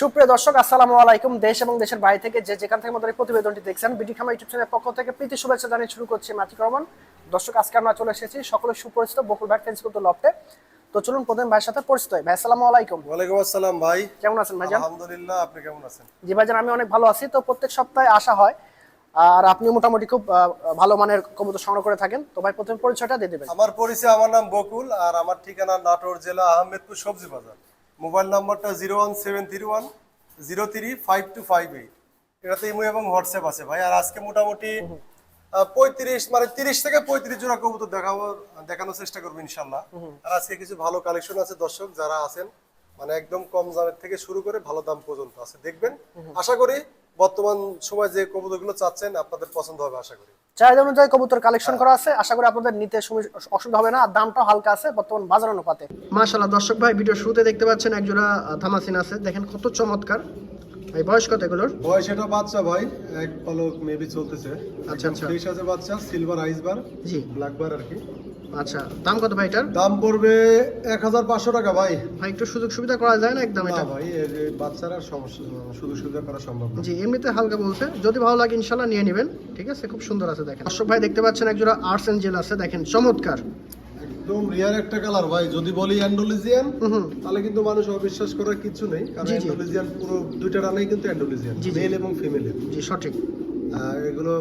সুপ্রিয় দর্শক আসসালামু আলাইকুম। দেশ এবং দেশের বাইরে থেকে যে যেখান থেকে আমাদের প্রতিবেদনটি দেখছেন বিডি খামা ইউটিউব চ্যানেলের পক্ষ থেকে প্রীতি শুভেচ্ছা জানিয়ে শুরু করছি রহমান দর্শক আজকে আমরা চলে এসেছি সকলের সুপরিচিত বকুল ভাই ফেন্স করতে লফটে। তো চলুন প্রথম ভাইয়ের সাথে পরিচিত হই। ভাই আসসালামু আলাইকুম। ওয়ালাইকুম আসসালাম ভাই। কেমন আছেন ভাইজান? আলহামদুলিল্লাহ আপনি কেমন আছেন? জি ভাইজান আমি অনেক ভালো আছি। তো প্রত্যেক সপ্তাহে আসা হয়। আর আপনি মোটামুটি খুব ভালো মানের কবুতর সংগ্রহ করে থাকেন। তো ভাই প্রথম পরিচয়টা দিয়ে দেবেন। আমার পরিচয় আমার নাম বকুল। আর আমার ঠিকানা নাটোর জেলা আহমেদপুর সবজি বাজার। মোবাইল নাম্বারটা zero one seven three one zero three five two five eight. এটাতে ইমো এবং হোয়াটসঅ্যাপ আছে ভাই। আর আজকে মোটামুটি পঁয়ত্রিশ মানে তিরিশ থেকে পঁয়ত্রিশ জোড়া কবুতর দেখাবো দেখানোর চেষ্টা করব ইনশাল্লাহ। আর আজকে কিছু ভালো কালেকশন আছে দর্শক যারা আছেন মানে একদম কম দামের থেকে শুরু করে ভালো দাম পর্যন্ত আছে। দেখবেন? আশা করি বর্তমান সময় যে কবুতরগুলো চাচ্ছেন আপনাদের পছন্দ হবে আশা করি। চাহিদা অনুযায়ী কবুতর কালেকশন করা আছে। আশা করি আপনাদের নিতে অসুবিধা হবে না। আর দামটাও হালকা আছে বর্তমান বাজার অনুপাতে। মাশাআল্লাহ দর্শক ভাই ভিডিও শুরুতে দেখতে পাচ্ছেন একজোড়া থামাসিন আছে। দেখেন কত চমৎকার। ভাই বয়স কত এগুলোর? বয়স এটা বাচ্চা ভাই এক পলক মেবি চলতেছে। আচ্ছা, আচ্ছা। ফ্রেশ আছে বাচ্চা সিলভার আইস বার জি। ব্ল্যাক বার আর কি। আচ্ছা দাম কত ভাই এটার? দাম পড়বে এক হাজার পাঁচশো টাকা ভাই। ভাই একটু সুযোগ সুবিধা করা যায় না একদম এটা? ভাই বাচ্চারা সমস্যা শুধু সুবিধা করা সম্ভব জি এমনিতে হালকা বলছে। যদি ভালো লাগে ইনশাল্লাহ নিয়ে নেবেন ঠিক আছে? খুব সুন্দর আছে দেখেন। দর্শক ভাই দেখতে পাচ্ছেন একজোড়া আর্টস এঞ্জেল আছে দেখেন চমৎকার। একদম রিয়ার একটা কালার ভাই। যদি বলি অ্যান্ডোলিজিয়ান তাহলে কিন্তু মানুষ অবিশ্বাস করার কিছু নেই কারণ। অ্যান্ডোলিজিয়ান পুরো দুইটা রানেই কিন্তু অ্যান্ডোলিজিয়ান। মেল এবং ফিমেলের জি সঠিক। এগুলো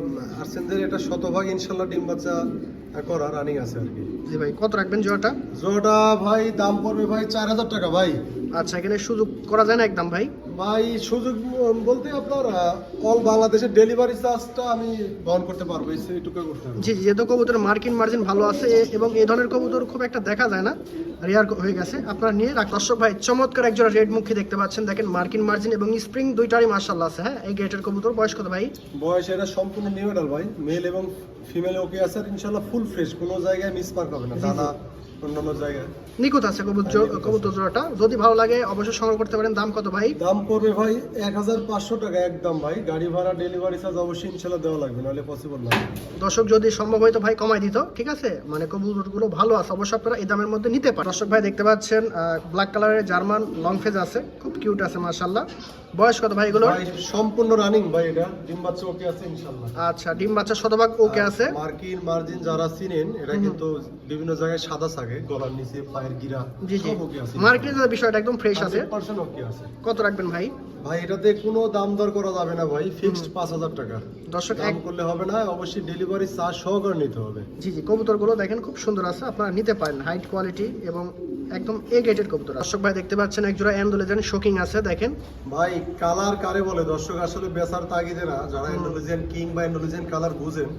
আর্সেনদের এটা শতভাগ ইনশাল্লাহ ডিম বাচ্চা করা রানিং আছে আর কি। জি ভাই কত রাখবেন জোড়াটা? জোড়া ভাই দাম পড়বে ভাই চার হাজার টাকা ভাই। আচ্ছা এখানে সুযোগ করা যায় না একদম ভাই? ভাই সুযোগ বলতে আপনার অল বাংলাদেশের ডেলিভারি চার্জটা আমি বহন করতে পারব এই এইটুকু করতে জি জি, যেহেতু কবুতরের মার্কিন মার্জিন ভালো আছে এবং এই ধরনের কবুতর খুব একটা দেখা যায় না রেয়ার হয়ে গেছে। আপনারা নিয়ে রাখ দর্শক ভাই চমৎকার একজোড়া রেড মুখী দেখতে পাচ্ছেন দেখেন মার্কিন মার্জিন এবং স্প্রিং দুইটারই মার্শাল্লাহ আছে হ্যাঁ? এই গেটের কবুতর বয়স কত ভাই? বয়স এটা সম্পূর্ণ নিউ মেডাল ভাই মেল এবং ফিমেল ওকে আছে আর ইনশাল্লাহ ফুল ফ্রেশ কোনো জায়গায় মিস মার্ক হবে না দাদা অন্যান্য জায়গায়। নিখুঁত আছে কবুতর কবুতর জোড়াটা। যদি ভালো লাগে অবশ্যই সংগ্রহ করতে পারেন। দাম কত ভাই? দাম পড়বে ভাই এক হাজার পাঁচশো টাকা একদম ভাই। গাড়ি ভাড়া ডেলিভারি চার্জ অবশ্যই ইনশাল্লাহ দেওয়া লাগবে নাহলে পসিবল না। দর্শক যদি সম্ভব হয় তো ভাই কমাই দিত ঠিক আছে? মানে কবুতরগুলো ভালো আছে অবশ্যই আপনারা এই দামের মধ্যে নিতে পারেন। দর্শক ভাই দেখতে পাচ্ছেন ব্ল্যাক কালারের জার্মান লং ফেজ আছে খুব কিউট আছে মাশাল্লাহ বয়স কত ভাই এগুলো সম্পূর্ণ রানিং ভাই এটা। ডিম বাচ্চা ওকে আছে ইনশাল্লাহ। আচ্ছা ডিম বাচ্চা শতভাগ ওকে আছে। মার্কিন মার্জিন যারা চিনেন এটা কিন্তু বিভিন্ন জায়গায় সাদা থাকে গলার নিচে পায়ের গিরা জি জি। সব ওকে আছে। মার্কেটের বিষয়টা একদম ফ্রেশ আছে। 100% ওকে আছে। কত রাখবেন ভাই? ভাই এটাতে কোনো দাম দর করা যাবে না ভাই ফিক্সড পাঁচ হাজার টাকা। দর্শক এক করলে হবে না অবশ্যই ডেলিভারি চার্জ সহকারে নিতে হবে। জি জি কবুতরগুলো দেখেন খুব সুন্দর আছে আপনারা নিতে পারেন হাইট কোয়ালিটি এবং একদম এ গেটের কবুতর। দর্শক ভাই দেখতে পাচ্ছেন একজোড়া অ্যান্ডোলেজেন শোকিং আছে দেখেন। ভাই কালার কারে বলে? দর্শক আসলে বেচার তাগিদে না যারা ইন্ডোনেশিয়ান কিং বা ইন্ডোনেশিয়ান কালার বুঝেন।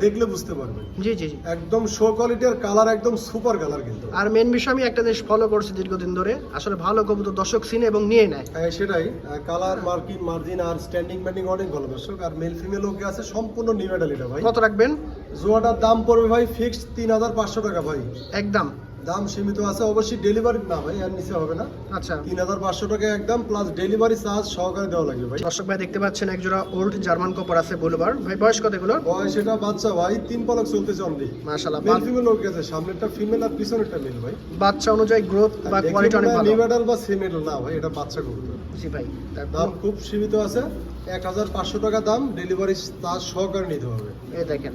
দেখলে বুঝতে পারবেন। জি জি জি। একদম শো কোয়ালিটির কালার একদম সুপার কালার কিন্তু। আর মেন বিষয় আমি একটা জিনিস ফলো করছি দীর্ঘদিন ধরে আসলে ভালো কবুতর দর্শক চিনে এবং নিয়ে নেয়। হ্যাঁ, সেটাই। কালার মার্কিন মার্জিন আর স্ট্যান্ডিং ব্যান্ডিং অনেক ভালো দর্শক। আর মেল ফিমেল ওকে আছে সম্পূর্ণ নিউ মেডাল এটা ভাই। কত রাখবেন? জোয়াটার দাম পড়বে ভাই ফিক্সড তিন হাজার পাঁচশো টাকা ভাই। একদম। দাম সীমিত আছে অবশ্যই ডেলিভারি না ভাই আর নিচে হবে না। আচ্ছা। তিন হাজার পাঁচশো টাকা একদম প্লাস ডেলিভারি চার্জ সহকারে দেওয়া লাগবে ভাই। দর্শক ভাই দেখতে পাচ্ছেন একজোড়া ওল্ড জার্মান কপার আছে বুলবার। ভাই বয়স কত এগুলো বয়স এটা বাচ্চা ভাই তিন পলক চলতেছে অনলি মাশাআল্লাহ মেল ফিমেল ওকে আছে সামনেরটা ফিমেল আর পিছনেরটা মেল ভাই। বাচ্চা অনুযায়ী গ্রোথ বা কোয়ালিটি অনেক ভালো। মেডাল বা সেমেডাল না ভাই এটা বাচ্চা করবে জি ভাই দাম খুব সীমিত আছে এক হাজার পাঁচশো টাকা দাম ডেলিভারি চার্জ সহকারে নিতে হবে। এই দেখেন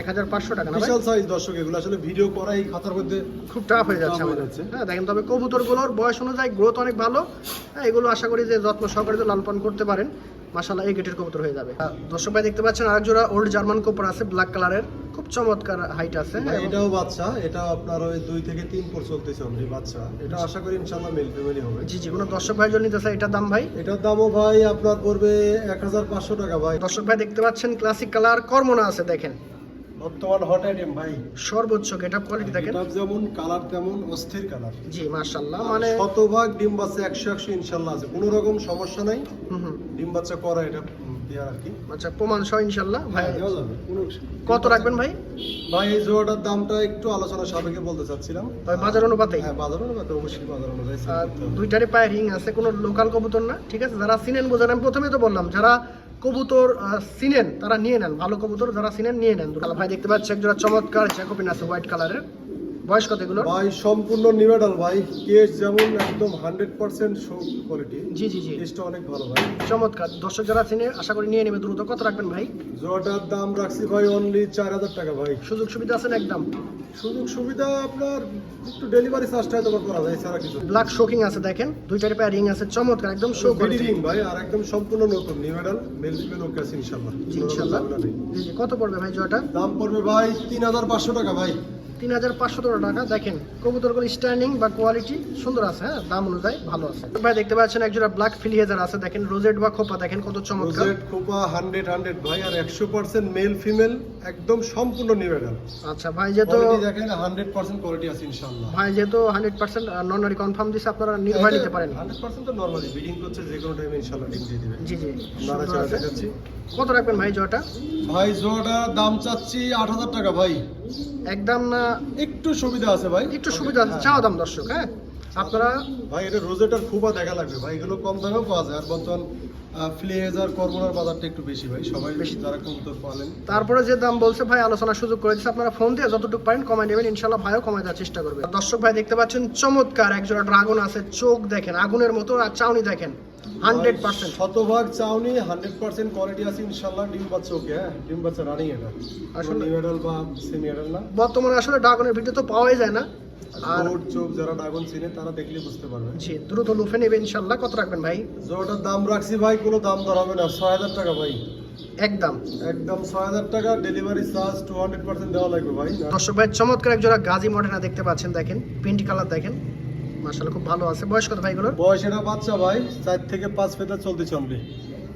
এক হাজার পাঁচশো টাকা না বিশাল সাইজ দর্শক এগুলো আসলে ভিডিও করা এই খাতার মধ্যে খুব টাফ হয়ে যাচ্ছে আমাদের। হ্যাঁ দেখেন তবে কবুতরগুলোর বয়স অনুযায়ী গ্রোথ অনেক ভালো। হ্যাঁ এগুলো আশা করি যে যত্ন সহকারে যদি লালন করতে পারেন। মাশাআল্লাহ এই গেটের কবুতর হয়ে যাবে। দর্শক ভাই দেখতে পাচ্ছেন আরেক জোড়া ওল্ড জার্মান কবুতর আছে ব্ল্যাক কালারের খুব চমৎকার হাইট আছে। এটাও বাচ্চা এটা আপনার ওই দুই থেকে তিন পর চলতেছে অনলি বাচ্চা। এটা আশা করি ইনশাল্লাহ মেল ফ্যামিলি হবে। জি জি কোনো দর্শক ভাই জন্য নিতে চাই এটার দাম ভাই? এটার দামও ভাই আপনার পড়বে এক হাজার পাঁচশো টাকা ভাই। দর্শক ভাই দেখতে পাচ্ছেন ক্লাসিক কালার কর্মনা আছে দেখেন। বর্তমান হট আইটেম ভাই। সর্বোচ্চ গেটআপ কোয়ালিটি দেখেন। এটা যেমন কালার তেমন অস্থির কালার জি মাশাআল্লাহ মানে শতভাগ ডিম বাচ্চা একশো একশো ইনশাল্লাহ আছে। কোনো রকম সমস্যা নাই। হুম হুম। ডিম বাচ্চা করা এটা উম, আর কি। আচ্ছা প্রমাণ সহ ইনশাল্লাহ ভাই। হ্যাঁ, দেওয়া যাবে। কত রাখবেন ভাই? ভাই এই জোড়াটার দামটা একটু আলোচনা সাপেক্ষে বলতে চাচ্ছিলাম। ভাই বাজার অনুপাতেই হ্যাঁ বাজার অনুপাতে অবশ্যই বাজার অনুযায়ী পায়ে রিং আছে কোনো লোকাল কবুতর না ঠিক আছে? যারা চিনেন বোঝেন আমি প্রথমে তো বললাম যারা কবুতর চিনেন তারা নিয়ে নেন। ভালো কবুতর যারা চিনেন নিয়ে নেন। ভাই দেখতে পাচ্ছি একজোড়া চমৎকার জ্যাকোপিন আছে হোয়াইট কালারের। বয়স কত এগুলো ভাই সম্পূর্ণ নিউডাল ভাই। কেস যেমন একদম হান্ড্রেড পার্সেন্ট শো কোয়ালিটি জি জি জি। কেসটা অনেক ভালো ভাই। চমৎকার। দর্শক যারা চিনে আশা করি নিয়ে নেবে। দ্রুত কত রাখবেন ভাই? জোয়াটার দাম রাখছি ভাই অনলি চার হাজার টাকা ভাই। সুযোগ সুবিধা আছেন একদম? সুযোগ সুবিধা আপনার একটু ডেলিভারি চার্জটা হয়তো করা যায় এছাড়া কিছু। ব্ল্যাক শোকিং আছে দেখেন। দুইটার পায়ে রিং আছে চমৎকার। একদম শো করে রিং ভাই আর একদম সম্পূর্ণ নতুন new medal male female okay আছে। জি জি কত পড়বে ভাই জোয়াটা দাম পড়বে ভাই তিন হাজার পাঁচশো টাকা ভাই। তিন হাজার পাঁচশো টাকা। দেখেন কবুতরগুলো স্ট্যান্ডিং বা কোয়ালিটি সুন্দর আছে হ্যাঁ? দাম অনুযায়ী ভালো আছে। ভাই দেখতে পাচ্ছেন একজোড়া ব্ল্যাক ফিলিহেজার আছে। দেখেন রোজেট বা খোপা দেখেন কত চমৎকার। রোজেট কোপা হান্ড্রেড হান্ড্রেড ভাই আর একশো পার্সেন্ট মেল ফিমেল একদম সম্পূর্ণ নিউ আচ্ছা ভাই যেহেতু দেখেন হান্ড্রেড পার্সেন্ট কোয়ালিটি আছে ইনশাল্লাহ ভাই যেহেতু হান্ড্রেড পার্সেন্ট নন কনফার্ম দিচ্ছে আপনারা নির্ভয় নিতে পারেন। হান্ড্রেড পার্সেন্ট তো নর্মালি বিডিং করছে যে কোনো টাইমে ইনশাল্লাহ ডিম দিয়ে দিবে জি জি। কত রাখবেন ভাই জোয়াটা ভাই জোয়াটা দাম চাচ্ছি আট হাজার টাকা ভাই। একদম না একটু সুবিধা আছে ভাই। একটু সুবিধা আছে। চাওয়া দাম দর্শক হ্যাঁ? আপনারা ভাই এটা রোজেটার খুবই দেখা লাগবে। ভাই এগুলো কম দামেও পাওয়া যায়। আর বর্তমান ফ্লেজ আর কর্মনার বাজারটা একটু বেশি ভাই। সবাই বেশি। যারা কবুতর পালেন। তারপরে যে দাম বলছে ভাই আলোচনা সুযোগ করে দিচ্ছে। আপনারা ফোন দিয়ে যতটুকু পারেন কমাই নেবেন। ইনশাল্লাহ ভাইও কমাই দেওয়ার চেষ্টা করবে। দর্শক ভাই দেখতে পাচ্ছেন চমৎকার একজোড়া ড্রাগন আছে। চোখ দেখেন আগুনের মতো আর চাউনি দেখেন। হান্ড্রেড পার্সেন্ট শতভাগ চাউনি হান্ড্রেড পার্সেন্ট কোয়ালিটি আছে ইনশাল্লাহ। ডিম বাচ্চা ওকে হ্যাঁ? ডিম বাচ্চা রানিং এটা আসলে- মেডাল বা সেমি মেডাল না। বর্তমানে আসলে ড্রাগনের ভিডিও তো পাওয়াই যায় না। আর চোখ যারা ড্রাগন চিনে তারা দেখলে বুঝতে পারবে। জি দ্রুত লুফে নেবে ইনশাল্লাহ। কত রাখবেন ভাই? জোটার দাম রাখছি ভাই কোনো দাম দর হবে না। ছয় হাজার টাকা ভাই। একদম। একদম ছয় হাজার টাকা delivery charge two hundred percent দেওয়া লাগবে ভাই। দর্শক ভাই চমৎকার একজোড়া গাজী মডেনা দেখতে পাচ্ছেন দেখেন। পিঙ্ক কালার দেখেন। মাশাআল্লাহ খুব ভালো আছে। বয়স কত ভাই এগুলোর? বয়স এটা বাচ্চা ভাই চার থেকে পাঁচ ফেতা চলতে চলবে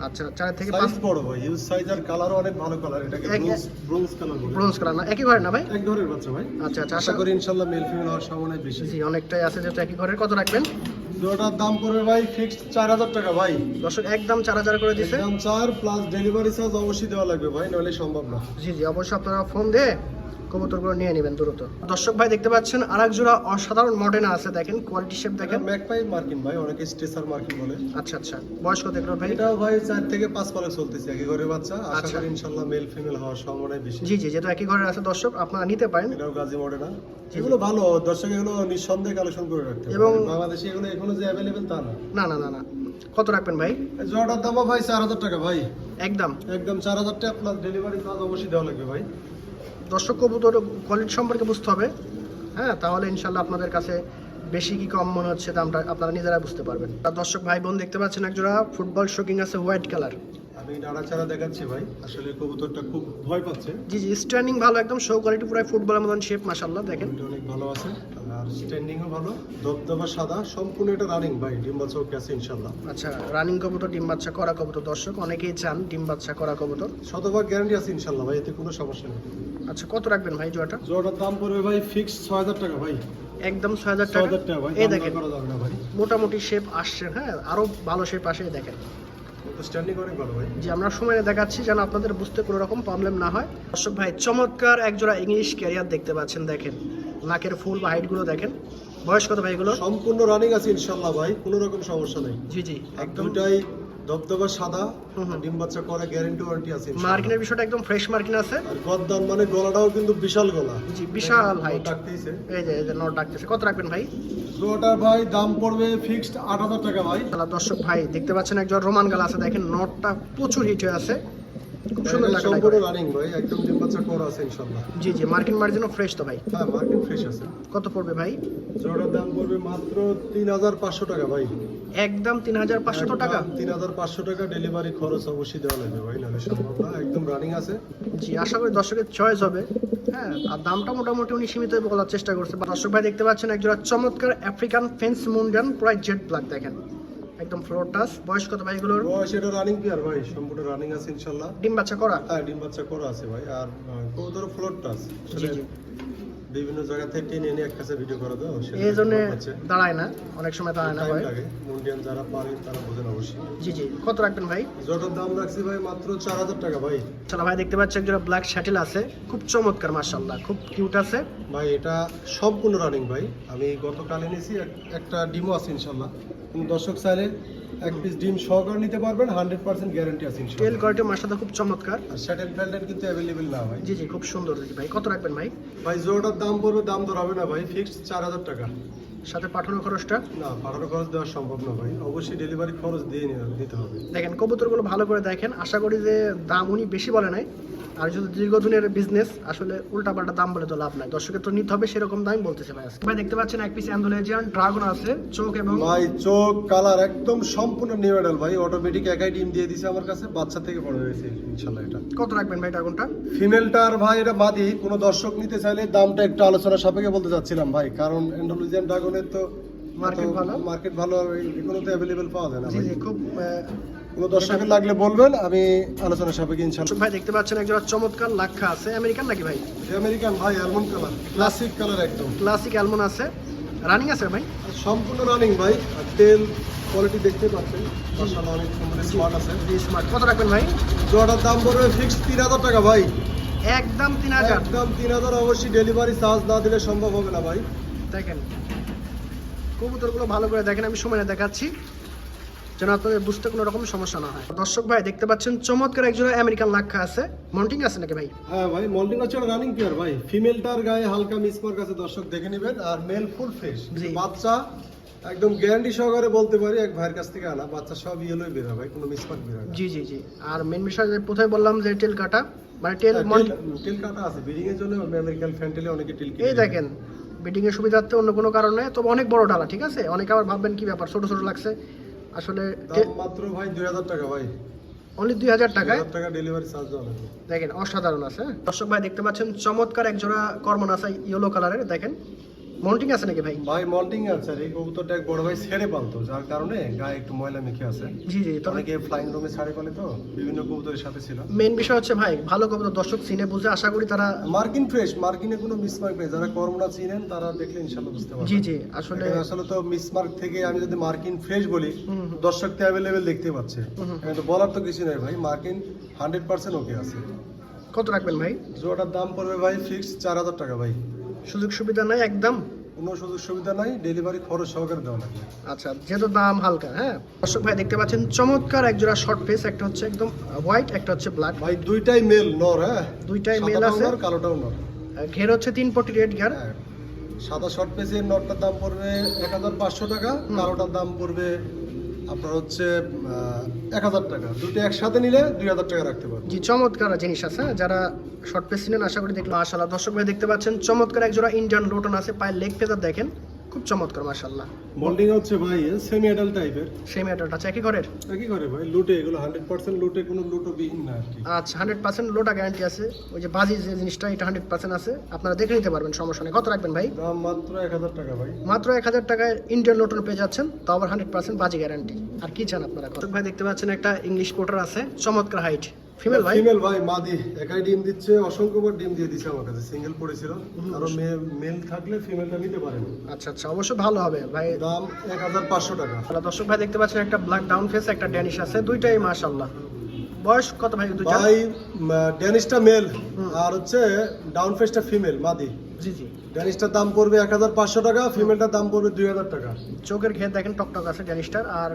আচ্ছা চার থেকে পাঁচ সাইজ বড় ভাই ইউজ সাইজ আর কালারও অনেক ভালো কালার এটাকে ব্রোঞ্জ ব্রোঞ্জ কালার বলে। ব্রোঞ্জ কালার না একই ঘরের না ভাই? এক ধরনের বাচ্চা ভাই। আচ্ছা আচ্ছা আশা আশা করি ইনশাল্লাহ মেল ফিমেল হওয়ার সম্ভাবনা বেশি। জি অনেকটাই আছে যেহেতু একই ঘরের। কত রাখবেন? জোটার দাম পড়বে ভাই ফিক্সড চার হাজার টাকা ভাই। দর্শক একদম চার হাজার করে দিছে। একদম চার প্লাস ডেলিভারি চার্জ অবশ্যই দেওয়া লাগবে ভাই নাহলে সম্ভব না। জি জি অবশ্যই আপনারা ফোন দিয়ে কবুতরগুলো নিয়ে নেবেন দ্রুত। দর্শক ভাই দেখতে পাচ্ছেন আরেক জোড়া অসাধারণ মডেনা আছে দেখেন কোয়ালিটি শেপ দেখেন। ম্যাকপাই মার্কিন ভাই অনেকে স্টেসার মার্কিন বলে। আচ্ছা আচ্ছা বয়স কত এগুলো ভাই? এটাও ভাই চার থেকে পাঁচ পালে চলতেছে একই ঘরে বাচ্চা। আশা। করি ইনশাল্লাহ মেল ফিমেল হওয়ার সম্ভাবনা বেশি। জি জি যেহেতু একই ঘরের আছে দর্শক আপনারা নিতে পারেন। এটাও গাজী মডে না এগুলো ভালো দর্শক এগুলো নিঃসন্দেহে কালেকশন করে রাখতে এবং বাংলাদেশে এগুলো এখনও যে অ্যাভেলেবেল তা না। না না না না। কত রাখবেন ভাই? জোড়াটার দাম ভাই চার হাজার টাকা ভাই। একদম। একদম চার হাজার টাকা প্লাস ডেলিভারি চার্জ অবশ্যই দেওয়া লাগবে ভাই। দর্শক কবুতর কোয়ালিটি সম্পর্কে বুঝতে হবে। হ্যাঁ তাহলে ইনশাল্লাহ আপনাদের কাছে বেশি কি কম মনে হচ্ছে দামটা আপনারা নিজেরা বুঝতে পারবেন। আর দর্শক ভাই বোন দেখতে পাচ্ছেন একজোড়া ফুটবল শোকিং আছে হোয়াইট কালার আমি নাড়াচাড়া দেখাচ্ছি ভাই আসলে কবুতরটা খুব ভয় পাচ্ছে। জি জি স্ট্যান্ডিং ভালো একদম শো কোয়ালিটি পুরো ফুটবলের মতন শেপ মাশাল্লাহ দেখেন। অনেক ভালো আছে আর স্ট্যান্ডিংও ভালো দবদবা সাদা সম্পূর্ণ এটা রানিং ভাই ডিম বাচ্চা ওকে আছে ইনশাল্লাহ আচ্ছা রানিং কবুতর ডিম বাচ্চা করা কবুতর দর্শক অনেকেই চান ডিম বাচ্চা করা কবুতর। শতভাগ গ্যারান্টি আছে ইনশাল্লাহ ভাই এতে কোনো সমস্যা নেই। আচ্ছা কত রাখবেন ভাই জোয়াটা জোড়াটার দাম পড়বে ভাই ফিক্স ছয় হাজার টাকা ভাই। একদম ছয় হাজার ছয় টাকা হাজার টাকা ভাই এই দেখেন। মোটামুটি শেপ আসছে হ্যাঁ? আরও ভালো শেপ আসে দেখেন। স্ট্যান্ডিং অনেক ভালো ভাই। যে আমরা সময় দেখাচ্ছি যেন আপনাদের বুঝতে কোনো রকম প্রবলেম না হয়। দর্শক ভাই চমৎকার একজোড়া ইংলিশ ক্যারিয়ার দেখতে পাচ্ছেন দেখেন। নাকের ফুল বা হাইটগুলো দেখেন। বয়স কত ভাই এগুলো সম্পূর্ণ রানিং আছে ইনশাল্লাহ ভাই কোনো রকম সমস্যা নেই। জি জি। একদম দবদবা সাদা। ডিম বাচ্চা করে গ্যারান্টি ওয়ারেন্টি আছে মার্কিনের বিষয়টা একদম ফ্রেশ মার্কিন আছে। আর গদ্দান মানে গলাটাও কিন্তু বিশাল গলা। জি বিশাল হাইট ডাকতেছে। এই যে এই যে নট ডাকতেছে। কত রাখবেন ভাই? জোড়াটা ভাই দাম পড়বে ফিক্সড আট হাজার টাকা ভাই। তাহলে দর্শক ভাই দেখতে পাচ্ছেন একজন রোমান গাল আছে। দেখেন নটটা প্রচুর হিট হয়ে আছে। খুব সুন্দর এটা লাগে সম্পূর্ণ রানিং ভাই একদম ডিম বাচ্চা করা আছে ইনশাল্লাহ জি জি মার্জিনও ফ্রেশ তো ভাই। হ্যাঁ মার্কেট ফ্রেশ আছে। কত পড়বে ভাই? জোড়াটার দাম পড়বে মাত্র তিন হাজার পাঁচশো টাকা ভাই। একদম তিন হাজার পাঁচশো টাকা? তিন হাজার পাঁচশো টাকা ডেলিভারি খরচ অবশ্যই দেওয়া লাগবে ভাই নাহলে সম্ভব না। একদম রানিং আছে। জি আশা করি দর্শকের চয়েস হবে। হ্যাঁ আর দামটা মোটামুটি উনি সীমিত বলার চেষ্টা করছে। দর্শক ভাই দেখতে পাচ্ছেন একজোড়া চমৎকার আফ্রিকান ফেন্স মুন্ডান প্রায় জেড ব্ল্যাক দেখেন। একদম ফ্লোর টাস বয়স কত ভাই এগুলোর? বয়স এটা রানিং পেয়ার ভাই সম্পূর্ণ রানিং আছে ইনশাআল্লাহ ডিম বাচ্চা করা? হ্যাঁ ডিম বাচ্চা করা আছে ভাই আর ধরো ফ্লোর জি বিভিন্ন জায়গা থেকে টেনে এনে এক কাছে ভিডিও করে দাও এই জন্য দাঁড়ায় না অনেক সময় দাঁড়ায় না ভাই। মুন্ডিয়ান যারা পারে তারা বোঝেন অবশ্যই। জি জি কত রাখবেন ভাই? যটার দাম রাখছি ভাই মাত্র চার হাজার টাকা ভাই। চলো ভাই দেখতে পাচ্ছি একজোড়া ব্ল্যাক শ্যাটেল আছে খুব চমৎকার মার্শাল্লাহ খুব কিউট আছে। ভাই এটা সম্পূর্ণ রানিং ভাই। আমি গতকাল এনেছি একটা ডিমো আছে ইনশাল্লাহ দর্শক চাইলে এক পিস ডিম সহকারে নিতে পারবেন হান্ড্রেড পার্সেন্ট গ্যারান্টি আছে ইনশাআল্লাহ। কোয়ালিটি মাসাটা খুব চমৎকার। আর স্যাটেল ফ্যালটেন কিন্তু অ্যাভেলেবেল না ভাই। জি জি খুব সুন্দর ভাই। কত রাখবেন ভাই? ভাই জোড়াটার দাম পড়বে দাম দর হবে না ভাই ফিক্সড চার হাজার টাকা। সাথে পাঠানোর খরচটা? না পাঠানো খরচ দেওয়া সম্ভব না ভাই। অবশ্যই ডেলিভারি খরচ দিয়ে নিতে- দিতে হবে। দেখেন কবুতরগুলো ভালো করে দেখেন। আশা করি যে দাম উনি বেশি বলে নাই। আর যদি দীর্ঘদিনের বিজনেস আসলে উল্টাপাল্টা দাম বলে তো লাভ নাই। দর্শকের তো নিতে হবে সেরকম দাম বলতেছে ভাই আজকে। ভাই দেখতে পাচ্ছেন এক পিস অ্যান্ডোলেজিয়ান ড্রাগন আছে চোখ এবং ভাই চোখ কালার একদম সম্পূর্ণ নিউ মডেল ভাই। অটোমেটিক একাই ডিম দিয়ে দিছে আমার কাছে বাচ্চা থেকে বড় হয়েছে ইনশাল্লাহ এটা। কত রাখবেন ভাই ড্রাগনটা ফিমেলটার ভাই এটা বাদই। কোনো দর্শক নিতে চাইলে দামটা একটু আলোচনা সাপেক্ষে বলতে চাচ্ছিলাম ভাই কারণ এন্ডোলজিয়ান ড্রাগনের তো মার্কেট ভালো। মার্কেট ভালো আর এগুলো তো অ্যাভেলেবেল পাওয়া যায় না জি ভাই। জি খুব কোনো দর্শকের লাগলে বলবেন আমি আলোচনা সাপেক্ষে ইনশাল্লাহ দর্শক ভাই দেখতে পাচ্ছেন একজোড়া চমৎকার লাক্ষা আছে। আমেরিকান নাকি ভাই? আমেরিকান ভাই অ্যালমন্ড কালার ক্লাসিক কালার একদম। ক্লাসিক অ্যালমন আছে। রানিং আছে ভাই? সম্পূর্ণ রানিং ভাই আর তেল কোয়ালিটি দেখতে পাচ্ছেন। মাশাআল্লাহ অনেক সুন্দর স্মার্ট আছে। স্মার্ট কত রাখবেন ভাই? জোড়াটার দাম পড়বে ফিক্সড তিন হাজার টাকা ভাই। একদম তিন হাজার। একদম তিন হাজার অবশ্যই ডেলিভারি চার্জ না দিলে সম্ভব হবে না ভাই। দেখেন কবুতরগুলো ভালো করে দেখেন আমি সময় দেখাচ্ছি। যেন আপনাদের বুঝতে কোনো রকম সমস্যা না হয়। দর্শক ভাই দেখতে পাচ্ছেন চমৎকার একজন আমেরিকান লাক্ষা আছে। মন্টিং আছে নাকি ভাই? হ্যাঁ ভাই মল্টিং হচ্ছে রানিং পেয়ার ভাই। ফিমেলটার গায়ে হালকা মিসমার্ক আছে দর্শক দেখে নেবেন। আর মেল ফুল ফ্রেশ বাচ্চা একদম গ্যারান্টি সহকারে বলতে পারি এক ভাইয়ের কাছ থেকে আনা। বাচ্চা সব ইয়েলোই বের হয় ভাই কোনো মিসমার্ক বের হয় জি জি জি। আর মেন বিষয় প্রথমে বললাম যে টেল কাটা? মানে টেল হ্যাঁ, টেল- টেল কাটা আছে। ব্রিডিং এর জন্য আমেরিকান ফ্যান্টেলে অনেকে টেল এই দেখেন বিডিং এর সুবিধার্থে অন্য কোনো কারণে তবে অনেক বড় ডালা ঠিক আছে? অনেকে আবার ভাববেন কি ব্যাপার ছোট ছোট লাগছে। আসলে মাত্র ভাই দুই হাজার টাকা ভাই। অনলি দুই হাজার টাকায়? টাকা ডেলিভারি চার্জ দেখেন অসাধারণ আছে হ্যাঁ? দর্শক ভাই দেখতে পাচ্ছেন চমৎকার এক জোড়া কর্মন আছে ইয়েলো কালারের দেখেন। মাউন্টিং আছে নাকি ভাই? ভাই মল্টিং আছে। এই কবুতরটা এক বড় ভাই ছেড়ে পালতো যার কারণে গায়ে একটু ময়লা মেখে আছে। জি জি তবে অনেকে ফ্লাইং রুমে ছাড়ে পালে তো বিভিন্ন কবুতরের সাথে ছিল। মেন বিষয় হচ্ছে ভাই ভালো কবুতর দর্শক চিনে বুঝে আশা করি তারা মার্কিন ফ্রেশ মার্কিনে কোনো মিসমার্ক নেই। যারা করোনা চিনেন তারা দেখলে ইনশাল্লাহ বুঝতে পারবেন। জি জি আসলে আসলে তো মিসমার্ক থেকে আমি যদি মার্কিন ফ্রেশ বলি। দর্শক তো অ্যাভেলেবেল দেখতে পাচ্ছে। তো বলার তো কিছু নেই ভাই মার্কিন হান্ড্রেড পার্সেন্ট ওকে আছে। কত রাখবেন ভাই? জোড়াটার দাম পড়বে ভাই ফিক্স চার হাজার টাকা ভাই। সুযোগ সুবিধা নাই একদম? কোনো সুযোগ সুবিধা নাই ডেলিভারি খরচ সহকারে দেওয়া লাগবে। আচ্ছা যেহেতু দাম হালকা হ্যাঁ? দর্শক ভাই দেখতে পাচ্ছেন চমৎকার এক জোড়া শর্ট পেস একটা হচ্ছে একদম হোয়াইট একটা হচ্ছে ব্ল্যাক ভাই দুইটাই মেল নর হ্যাঁ? দুইটাই মেল আছে। নর কালোটাও নর। ঘের হচ্ছে তিন পটি রেড ঘের। হ্যাঁ। সাদা শর্ট পেসের নরটার দাম পড়বে এক হাজার পাঁচশো টাকা কালোটার দাম পড়বে আপনার হচ্ছে এক হাজার টাকা। দুটো একসাথে নিলে দুই হাজার টাকা রাখতে পারবেন জি, চমৎকার জিনিস আছে হ্যাঁ? যারা শর্ট পেস নেন, আশা করি দেখলাম মাশাল্লাহ দর্শক ভাই, দেখতে পাচ্ছেন, চমৎকার এক জোড়া ইন্ডিয়ান লোটন আছে। পায়ের লেগ ফেদার দেখেন। খুব চমৎকার মাশাল্লাহ মোল্ডিং হচ্ছে ভাই সেমি অ্যাডাল্ট টাইপের সেমি ম্যাটারটা আছে একই ঘরের? কি করে ভাই লুটে এগুলো হান্ড্রেড পার্সেন্ট লুটে কোনো লুটো বিহীন না আর কি। আচ্ছা হান্ড্রেড পার্সেন্ট লোটা গ্যারান্টি আছে। ওই যে বাজি যে জিনিসটা এটা হান্ড্রেড পার্সেন্ট আছে। আপনারা দেখে নিতে পারবেন সমস্যা নেই। কত রাখবেন ভাই? দাম মাত্র এক হাজার টাকা ভাই। মাত্র এক হাজার টাকায় ইন্ডিয়ান লোটন পেয়ে যাচ্ছেন তো আবার হান্ড্রেড পার্সেন্ট বাজি গ্যারান্টি আর কি চান আপনারা? দর্শক ভাই দেখতে পাচ্ছেন একটা ইংলিশ কোটার আছে। চমৎকার হাইট ফিমেল ভাই ফিমেল ভাই মাদি একাই ডিম দিচ্ছে অসংখ্যবার ডিম দিয়ে দিচ্ছে আমার কাছে সিঙ্গেল পড়েছিল। আরও মেল থাকলে ফিমেলটা নিতে পারেন আচ্ছা আচ্ছা অবশ্যই ভালো হবে ভাই। দাম এক হাজার পাঁচশো টাকা। তাহলে দর্শক ভাই দেখতে পাচ্ছেন একটা ব্ল্যাক ডাউন ফেস একটা ড্যানিশ আছে দুইটাই মাশাল্লাহ বয়স কত ভাই দুইটা? ভাই ড্যানিশটা মেল আর হচ্ছে ডাউন ফেসটা ফিমেল মাদি জি জি। ড্যানিশটার দাম পড়বে এক হাজার পাঁচশো টাকা ফিমেলটার দাম পড়বে দুই হাজার টাকা। চোখের ঘের দেখেন টকটক আছে ড্যানিশটার আর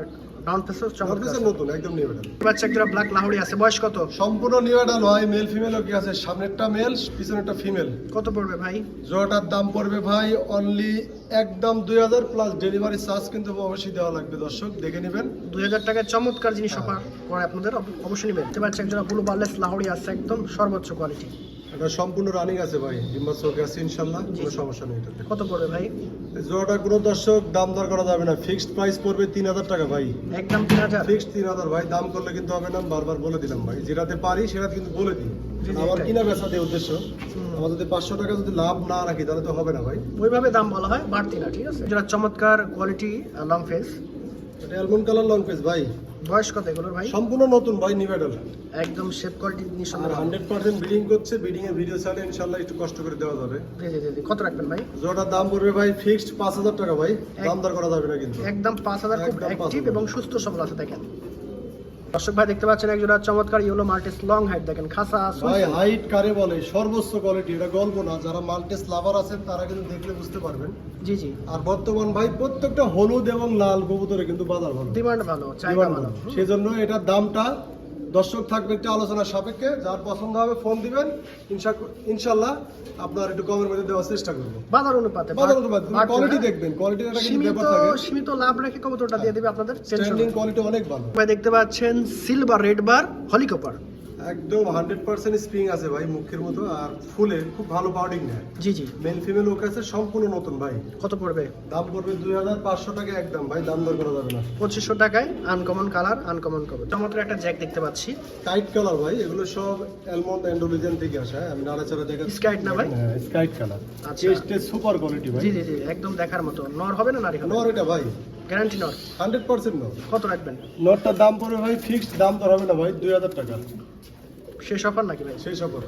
ডাউন ফেসও আমার চমৎকার নতুন একদম নিউ বাচ্চা একটা ব্ল্যাক লাহোরি আছে বয়স কত? সম্পূর্ণ নিউ মেডাল হয় মেল ফিমেল কি আছে? সামনেরটা মেল পিছনেরটা ফিমেল। কত পড়বে ভাই? জোড়াটার দাম পড়বে ভাই অনলি একদম দুই হাজার প্লাস ডেলিভারি চার্জ কিন্তু অবশ্যই দেওয়া লাগবে দর্শক দেখে নেবেন। দুই হাজার টাকায় চমৎকার জিনিস অফার করে আপনাদের অব- অবশ্যই নেবেন। পাচ্ছি একজন ব্লু বার্লেস লাহোরি আছে একদম সর্বোচ্চ কোয়ালিটি এটা সম্পূর্ণ রানিং আছে ভাই। ডিম্বার চৌকে আছে ইনশাল্লাহ কোনো সমস্যা নেই এটাতে। কত পড়বে ভাই? জোড়াটা কোনো দর্শক দাম দর করা যাবে না। ফিক্সড প্রাইস পড়বে তিন হাজার টাকা ভাই। একদম তিন হাজার? ফিক্সড তিন হাজার ভাই। দাম করলে কিন্তু হবে না বারবার বলে দিলাম ভাই। যেটাতে পারি সেটা কিন্তু বলে দিই। আমার কিনা বেচা দিয়ে উদ্দেশ্য আমার যদি পাঁচশো টাকা যদি লাভ না রাখি তাহলে তো হবে না ভাই। ওইভাবে দাম বলা হয় বাড়তি না ঠিক আছে? যারা চমৎকার কোয়ালিটি লং ফেস এটা অ্যালমন্ড কালার লং পেজ ভাই। বয়স কত এগুলোর ভাই? সম্পূর্ণ নতুন ভাই নিবেডল একদম শেপ কোয়ালিটি আর নিঃসন্দেহে ভালো। হান্ড্রেড পার্সেন্ট ব্রিডিং করছে ব্রিডিং এর ভিডিও চাইলে ইনশাল্লাহ একটু কষ্ট করে দেওয়া যাবে। জি জি জি কত রাখবেন ভাই? জোড়াটার দাম পড়বে ভাই ফিক্সড পাঁচ হাজার টাকা ভাই। দাম দর করা যাবে না কিন্তু। একদম পাঁচ হাজার খুব অ্যাক্টিভ এবং সুস্থ সবল আছে দেখেন। দর্শক ভাই দেখতে পাচ্ছেন একজোড়া চমৎকার ইয়েলো মাল্টিস লং হাইট দেখেন খাসা ভাই হাইট কারে বলে? সর্বোচ্চ কোয়ালিটি এটা গল্প না। যারা মাল্টিস লাভার আছেন তারা কিন্তু দেখলে বুঝতে পারবেন। জি জি। আর বর্তমান ভাই প্রত্যেকটা হলুদ এবং লাল কবুতরে কিন্তু বাজার ভালো। ডিমান্ড ভালো চাহিদা ভালো। সেজন্য এটার দামটা দর্শক থাকবে একটু আলোচনার সাপেক্ষে যার পছন্দ হবে ফোন দিবেন। ইনশা- ইনশাল্লাহ আপনার একটু কমের মধ্যে দেওয়ার চেষ্টা করব। বাজার অনুপাতে বাজার অনুপাতে কোয়ালিটি দেখবেন কোয়ালিটি একটা কিন্তু সীমিত ব্যাপার থাকে। সীমিত লাভ রেখে কবুতরটা দিয়ে দেবে আপনাদের। স্ট্যান্ডিং কোয়ালিটি অনেক ভালো। দেখতে পাচ্ছেন সিলভার রেড বার হলিকপার একদম হান্ড্রেড পার্সেন্ট স্প্রিং আছে ভাই মুখের মতো আর ফুলে খুব ভালো পাউডিং নেয়। জি জি। মেল ফিমেল ওর কাছে সম্পূর্ণ নতুন ভাই। কত পড়বে? দাম পড়বে দুই হাজার পাঁচশো টাকা একদম ভাই দাম দর করা যাবে না। পঁচিশশো টাকায় আনকমন কালার আনকমন কবর চমৎকার একটা জ্যাক দেখতে পাচ্ছি। স্কাইট কালার ভাই এগুলো সব অ্যালমন্ড অ্যান্ডোলিজেন থেকে আসে হ্যাঁ? আমি নাড়াচাড়া দেখা Skite না ভাই? হ্যাঁ স্কাইট কালার আচ্ছা। সুপার কোয়ালিটি ভাই। জি জি জি একদম দেখার মতো। নর হবে না নারী নর এটা ভাই। গ্যারান্টি নট হান্ড্রেড পার্সেন্ট নর কত রাখবেন? নটটার দাম পড়বে ভাই ফিক্সড দাম তো হবে না ভাই দুই হাজার টাকা। শেষ অফার নাকি ভাই? শেষ সফর।